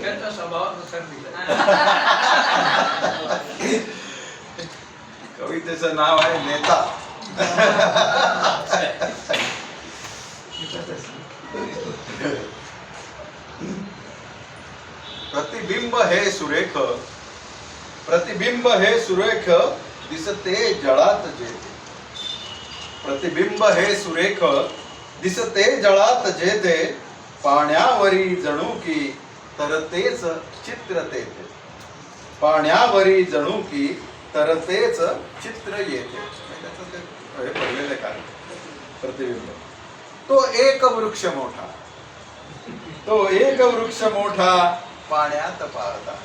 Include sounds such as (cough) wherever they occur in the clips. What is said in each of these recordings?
त्यांच्या स्वभावानुसार दिलं कवितेचं नाव आहे नेता. प्रतिबिंब हे सुरेख प्रतिबिंब हे सुरेख दिसते जळात जेते प्रतिबिंब हे सुरेख दिसते जळात जेते पाण्यावरी जणू की तर तेच चित्र तेथे. पाण्यावरी जणू की तर तेच चित्र येते त्याचं ते हे पडलेलं काय प्रतिबिंब. तो एक वृक्ष मोठा. तो एक वृक्ष मोठा पाण्यात पाहता.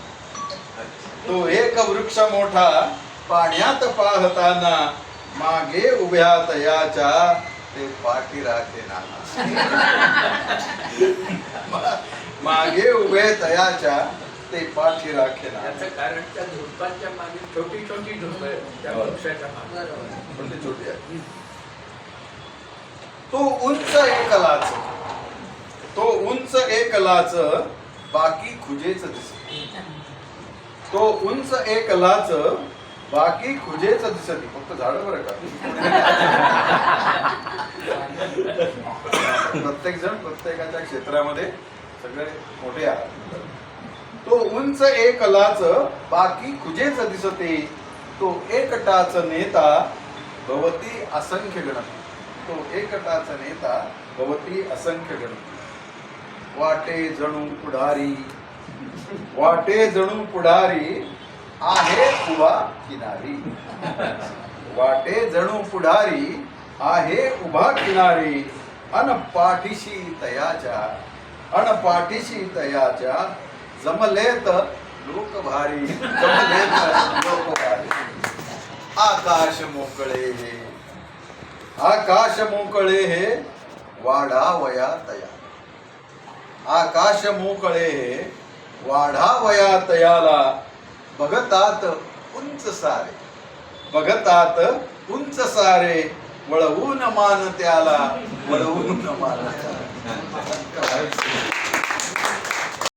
तो एक वृक्ष मोठा पाण्यात पाहताना मागे उभ्या तयाच्या ते पाठी राखे (laughs) मागे उभे तयाच्या ते पाठी राखे त्याचं कारण त्या झुडपांच्या मागे छोटी छोटी झुडपं त्या. वृक्षाच्या मागे. पण ते छोटी आहे तो उंच एकलाच तो उंच एकलाच बाकी खुजेच दिसत. तो उंच एकलाच बाकी खुजेच दिसत फक्त झाड बरं का? प्रत्येक जण प्रत्येकाच्या क्षेत्रामध्ये सगळे मोठे आहात. तो उंच एकलाच बाकी खुजेच दिसते तो एकटाच नेता भवती असंख्य गणती तो एकटाच नेता भवती असंख्य गणती वाटे जणू पुढारी. वाटे जणू पुढारी आहे उभा किनारी. वाटे जणू पुढारी आहे उभा किनारी. अन पाठीशी तयाच्या अन पाठीशी तयाच्या जमलेत लोक भारी जमलेत लोकभारी आकाश मोकळे हे. आकाश मोकळे हे वाढावया तया आकाश मोकळे हे वाढावया तयाला बघतात उंच सारे. बघतात उंच सारे. वळवून मान त्याला वळवून मान त्याला.